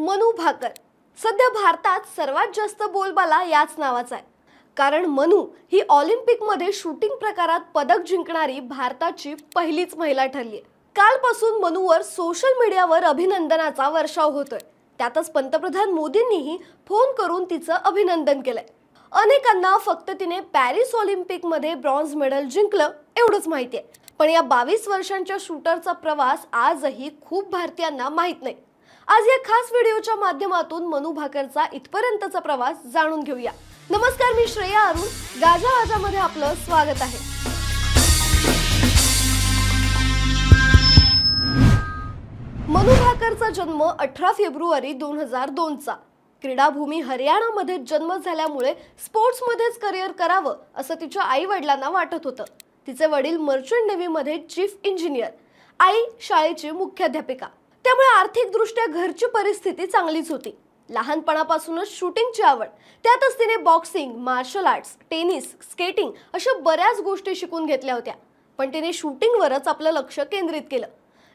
मनू भाकर. सध्या भारतात सर्वात जास्त बोलबाला याच नावाचा आहे. कारण मनू ही ऑलिम्पिकमध्ये शूटिंग प्रकारात पदक जिंकणारी भारताची पहिलीच महिला ठरली आहे. कालपासून मनूवर सोशल मीडियावर अभिनंदनाचा वर्षाव होतोय. त्यातच पंतप्रधान मोदींनीही फोन करून तिचं अभिनंदन केलंय. अनेकांना फक्त तिने पॅरिस ऑलिम्पिकमध्ये ब्रॉन्झ मेडल जिंकलं एवढंच माहिती आहे. पण या बावीस वर्षांच्या शूटरचा प्रवास आजही खूप भारतीयांना माहीत नाही. आज या खास व्हिडिओच्या माध्यमातून मनू भाकरचा इथपर्यंतचा प्रवास जाणून घेऊया. नमस्कार मी श्रेया अरुण. गाजा आजामध्ये आपलं स्वागत आहे. मनू भाकरचा जन्म अठरा फेब्रुवारी दोन हजार दोनचा. क्रीडाभूमी हरियाणामध्ये जन्म झाल्यामुळे स्पोर्ट्समध्येच करिअर करावं असं तिच्या आई वडिलांना वाटत होतं. तिचे वडील मर्चंट नेव्हीमध्ये चीफ इंजिनियर आई शाळेची मुख्याध्यापिका. त्यामुळे आर्थिकदृष्ट्या घरची परिस्थिती चांगलीच होती. लहानपणापासूनच शूटिंगची आवड. त्यातच तिने boxing martial arts tennis skating अशा बऱ्याच गोष्टी शिकून घेतल्या होत्या. पण तिने शूटिंगवरच आपलं लक्ष केंद्रित केलं.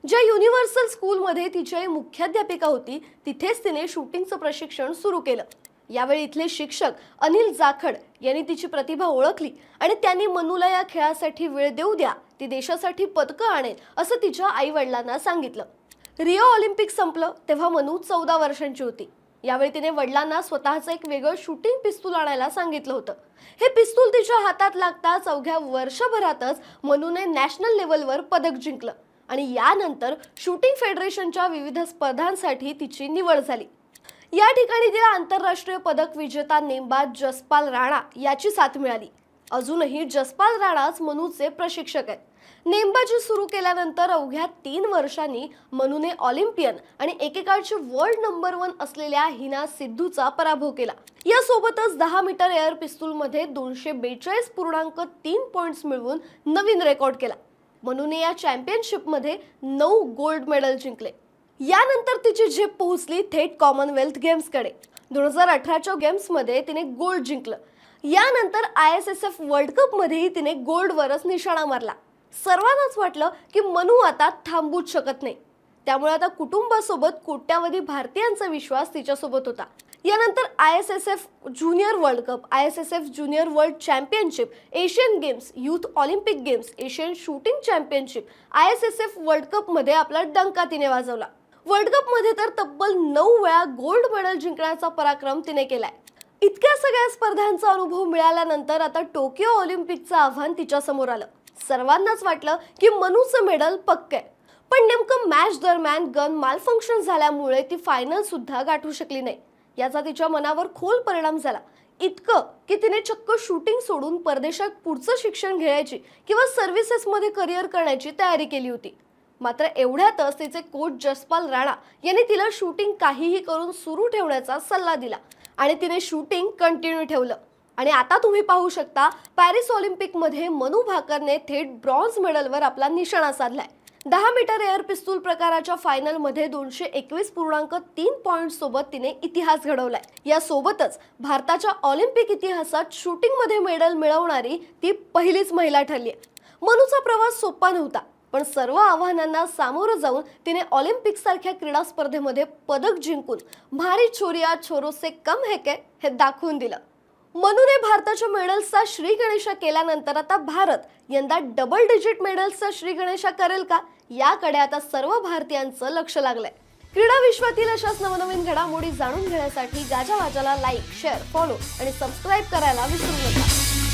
ज्या युनिव्हर्सल स्कूलमध्ये तिची मुख्याध्यापिका होती तिथेच तिने शूटिंगचं प्रशिक्षण सुरू केलं. यावेळी इथले शिक्षक अनिल जाखड यांनी तिची प्रतिभा ओळखली आणि त्यांनी मनूला या खेळासाठी वेळ देऊ द्या ती देशासाठी पदकं आणेल असं तिच्या आईवडिलांना सांगितलं. रिओ ऑलिम्पिक संपलं तेव्हा मनू चौदा वर्षांची होती. यावेळी तिने वडिलांना स्वतःचं एक वेगळं शूटिंग पिस्तूल आणायला सांगितलं होतं. हे पिस्तूल तिच्या हातात लागताच अवघ्या वर्षभरातच मनूने नॅशनल लेवलवर पदक जिंकलं आणि यानंतर शूटिंग फेडरेशनच्या विविध स्पर्धांसाठी तिची निवड झाली. या ठिकाणी तिला आंतरराष्ट्रीय पदक विजेता नेमबाज जसपाल राणा याची साथ मिळाली. अजूनही जसपाल राणाच मनूचे प्रशिक्षक आहेत. नेमबाजी सुरू केल्यानंतर अवघ्या तीन वर्षांनी मनूने ऑलिम्पियन आणि एकेकाळची वर्ल्ड नंबर वन असलेल्या हिना सिद्धूचा पराभव केला. यासोबतच दहा मीटर एअर पिस्तूलमध्ये दोनशे बेचाळीस पूर्णांक तीन पॉईंट्स मिळवून नवीन रेकॉर्ड केला. मनूने या चॅम्पियनशिपमध्ये नऊ गोल्ड मेडल जिंकले. यानंतर तिची झेप पोहोचली थेट कॉमनवेल्थ गेम्सकडे दोन हजार अठराच्या गेम्समध्ये तिने गोल्ड जिंकलं. यानंतर I S S F world कपमध्येही तिने गोल्डवरच निशाणा मारला. सर्वांनाच वाटलं की मनू आता थांबूच शकत नाही. त्यामुळे आता कुटुंबासोबत कोट्यावधी भारतीयांचा विश्वास तिच्यासोबत होता. यानंतर I S S F junior world cup I S S F junior world championship Asian games youth Olympic games Asian shooting championship I S S F world कपमध्ये आपला डंका तिने वाजवला. वर्ल्ड कपमध्ये तर तब्बल नऊ वेळा गोल्ड मेडल जिंकण्याचा पराक्रम तिने केलाय. इतक्या सगळ्या स्पर्धांचा अनुभव मिळाल्यानंतर आता टोकियो ऑलिम्पिकचं आव्हान तिच्या समोर आलं. सर्वांनाच वाटलं की मनूचं मेडल पक्क आहे. पण नेमकं मॅच दरम्यान गन मालफंक्शन झाल्यामुळे ती फायनल सुद्धा गाठू शकली नाही. याचा तिच्या मनावर खोल परिणाम झाला. इतकं की तिने चक्क शूटिंग सोडून परदेशात पुढचं शिक्षण घेण्याची किंवा सर्व्हिसेसमध्ये करिअर करण्याची तयारी केली होती. मात्र एवढ्यातच तिचे कोच जसपाल राणा यांनी तिला शूटिंग काहीही करून सुरू ठेवण्याचा सल्ला दिला. आणि तिने शूटिंग कंटिन्यू ठेवलं. आणि आता तुम्ही पाहू शकता पॅरिस ऑलिम्पिकमध्ये मनू भाकरने थेट ब्रॉन्झ मेडलवर आपला निशाणा साधलाय. दहा मीटर एअर पिस्तूल प्रकाराच्या फायनलमध्ये दोनशे एकवीस पूर्णांक तीन पॉईंट सोबत तिने इतिहास घडवलाय. यासोबतच भारताच्या ऑलिम्पिक इतिहासात शूटिंगमध्ये मेडल मिळवणारी ती पहिलीच महिला ठरली आहे मनूचा प्रवास सोपा नव्हता. पण सर्व आव्हानांना सामोरं जाऊन तिने ऑलिम्पिक सारख्या क्रीडा स्पर्धेमध्ये पदक जिंकून भारी छोरिया छोरो से कम हे के हे दाखवून दिलं. मनूने भारताच्या मेडल्सचा श्री गणेशा केल्यानंतर आता भारत यंदा डबल डिजिट मेडल्सचा श्री गणेशा करेल का? याकडे आता सर्व भारतीयांचं लक्ष लागलंय. क्रीडा विश्वातील अशाच नवनवीन घडामोडी जाणून घेण्यासाठी गाजा वाजाला लाईक शेअर फॉलो आणि सबस्क्राईब करायला विसरू नका.